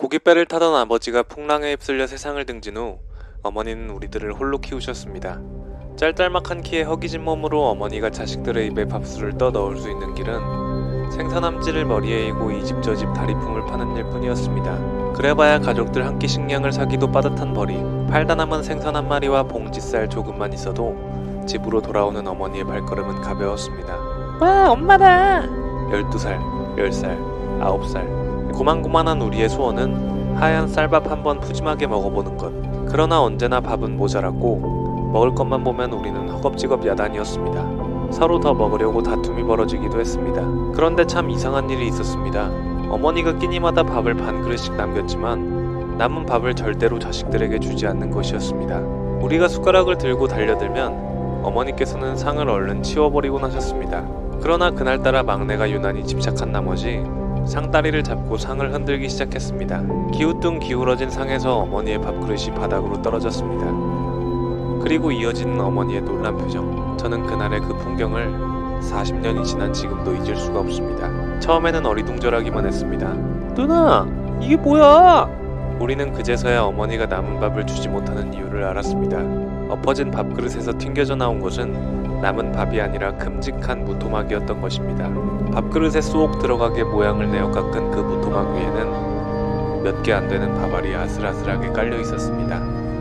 고깃배를 타던 아버지가 풍랑에 휩쓸려 세상을 등진 후 어머니는 우리들을 홀로 키우셨습니다. 짤짤막한 키에 허기진 몸으로 어머니가 자식들의 입에 밥술을 떠 넣을 수 있는 길은 생선함질을 머리에 이고 이 집 저 집 다리품을 파는 일뿐이었습니다. 그래봐야 가족들 한 끼 식량을 사기도 빠듯한 벌이 팔다 남은 생선 한 마리와 봉지쌀 조금만 있어도 집으로 돌아오는 어머니의 발걸음은 가벼웠습니다. 와 엄마다! 12살, 10살, 9살 고만고만한 우리의 소원은 하얀 쌀밥 한 번 푸짐하게 먹어보는 것. 그러나 언제나 밥은 모자랐고 먹을 것만 보면 우리는 허겁지겁 야단이었습니다. 서로 더 먹으려고 다툼이 벌어지기도 했습니다. 그런데 참 이상한 일이 있었습니다. 어머니가 끼니마다 밥을 반 그릇씩 남겼지만 남은 밥을 절대로 자식들에게 주지 않는 것이었습니다. 우리가 숟가락을 들고 달려들면 어머니께서는 상을 얼른 치워버리곤 하셨습니다. 그러나 그날따라 막내가 유난히 집착한 나머지 상다리를 잡고 상을 흔들기 시작했습니다. 기우뚱 기울어진 상에서 어머니의 밥그릇이 바닥으로 떨어졌습니다. 그리고 이어지는 어머니의 놀란 표정. 저는 그날의 그 풍경을 40년이 지난 지금도 잊을 수가 없습니다. 처음에는 어리둥절하기만 했습니다. 누나, 이게 뭐야? 우리는 그제서야 어머니가 남은 밥을 주지 못하는 이유를 알았습니다. 엎어진 밥그릇에서 튕겨져 나온 것은 남은 밥이 아니라 큼직한 무토막이었던 것입니다. 밥그릇에 쏙 들어가게 모양을 내어 깎은 그 무토막 위에는 몇 개 안 되는 밥알이 아슬아슬하게 깔려 있었습니다.